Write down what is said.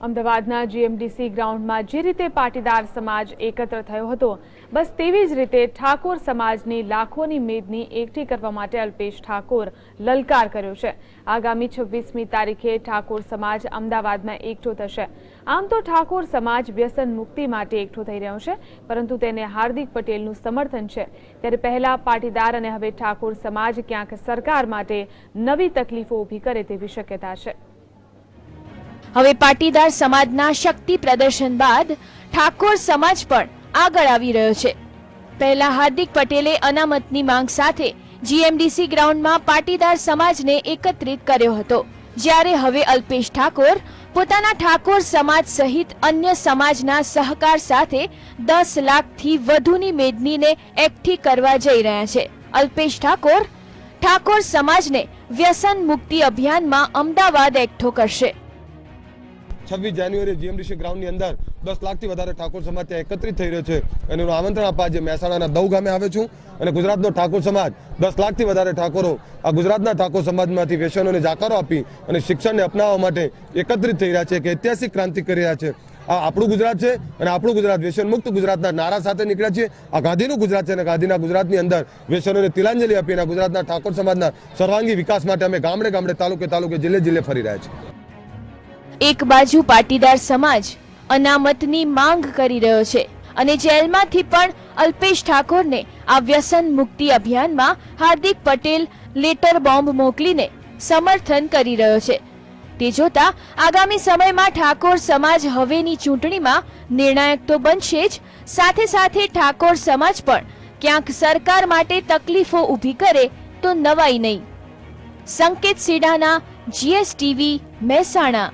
અમદાવાદના જીએમડીસી ગ્રાઉન્ડમાં જે રીતે પાટીદાર સમાજ એકત્ર થયો હતો, બસ તેવી જ રીતે ઠાકોર સમાજની લાખોની મેદની એકઠી કરવા માટે અલ્પેશ ઠાકોર લલકાર કર્યો છે. આગામી છવ્વીસમી તારીખે ઠાકોર સમાજ અમદાવાદમાં એકઠો થશે. આમ તો ઠાકોર સમાજ વ્યસન મુક્તિ માટે એકઠો થઈ રહ્યો છે, પરંતુ તેને હાર્દિક પટેલનું સમર્થન છે. ત્યારે પહેલા પાટીદાર અને હવે ઠાકોર સમાજ ક્યાંક સરકાર માટે નવી તકલીફો ઊભી કરે તેવી શક્યતા છે. હવે પાટીદાર સમાજના શક્તિ પ્રદર્શન બાદ ઠાકોર સમાજ પણ આગળ આવી રહ્યો છે. પહેલા હાર્દિક પટેલે અનામતની માંગ સાથે જીએમડીસી ગ્રાઉન્ડમાં પાટીદાર સમાજને એકત્રિત કર્યો હતો. જ્યારે હવે અલ્પેશ ઠાકોર પોતાના ઠાકોર સમાજ સહિત અન્ય સમાજના સહકાર સાથે દસ લાખથી વધુની મેદનીને એકઠી કરવા જઈ રહ્યા છે. અલ્પેશ ઠાકોર ઠાકોર સમાજને વ્યસન મુક્તિ અભિયાનમાં અમદાવાદ એકઠો કરશે. છવ્વીસ જાન્યુઆરી જીએમડીસી ગ્રાઉન્ડની અંદર દસ લાખથી વધારે ઠાકોર સમાજ ત્યાં એકત્રિત થઈ રહ્યો છે. અને એનું આમંત્રણ આપવા આજે મહેસાણાના દૌ ગામે આવે છું. અને ગુજરાતનો ઠાકોર સમાજ દસ લાખથી વધારે ઠાકોરો આ ગુજરાતના ઠાકોર સમાજમાંથી વ્યસનોને જાકારો આપી અને શિક્ષણને અપનાવવા માટે એકત્રિત થઈ રહ્યા છે કે ઐતિહાસિક ક્રાંતિ કરી રહ્યા છે. આ આપણું ગુજરાત છે અને આપણું ગુજરાત વ્યસન મુક્ત ગુજરાતના નારા સાથે નીકળ્યા છે. આ ગાંધીનું ગુજરાત છે અને ગાંધીના ગુજરાતની અંદર વ્યસનોને તિલાંજલિ આપીને અને ગુજરાતના ઠાકોર સમાજના સર્વાંગી વિકાસ માટે અમે ગામડે ગામડે, તાલુકે તાલુકે, જિલ્લે જિલ્લે ફરી રહ્યા છીએ. એક બાજુ પાટીદાર સમાજ અનામતની માંગ કરી રહ્યો છે અને જેલમાંથી પણ અલ્પેશ ઠાકોરને આ વ્યસન મુક્તિ અભિયાનમાં હાર્દિક પટેલ લેટર બોમ્બ મોકલીને સમર્થન કરી રહ્યો છે. તે જોતા આગામી સમયમાં ઠાકોર સમાજ હવેની ચૂંટણીમાં નિર્ણાયક તો બનશે જ, સાથે સાથે ઠાકોર સમાજ પણ ક્યાંક સરકાર માટે તકલીફો ઊભી કરે તો નવાઈ નહીં. સંકેત સીડાના જીએસટીવી મહેસાણા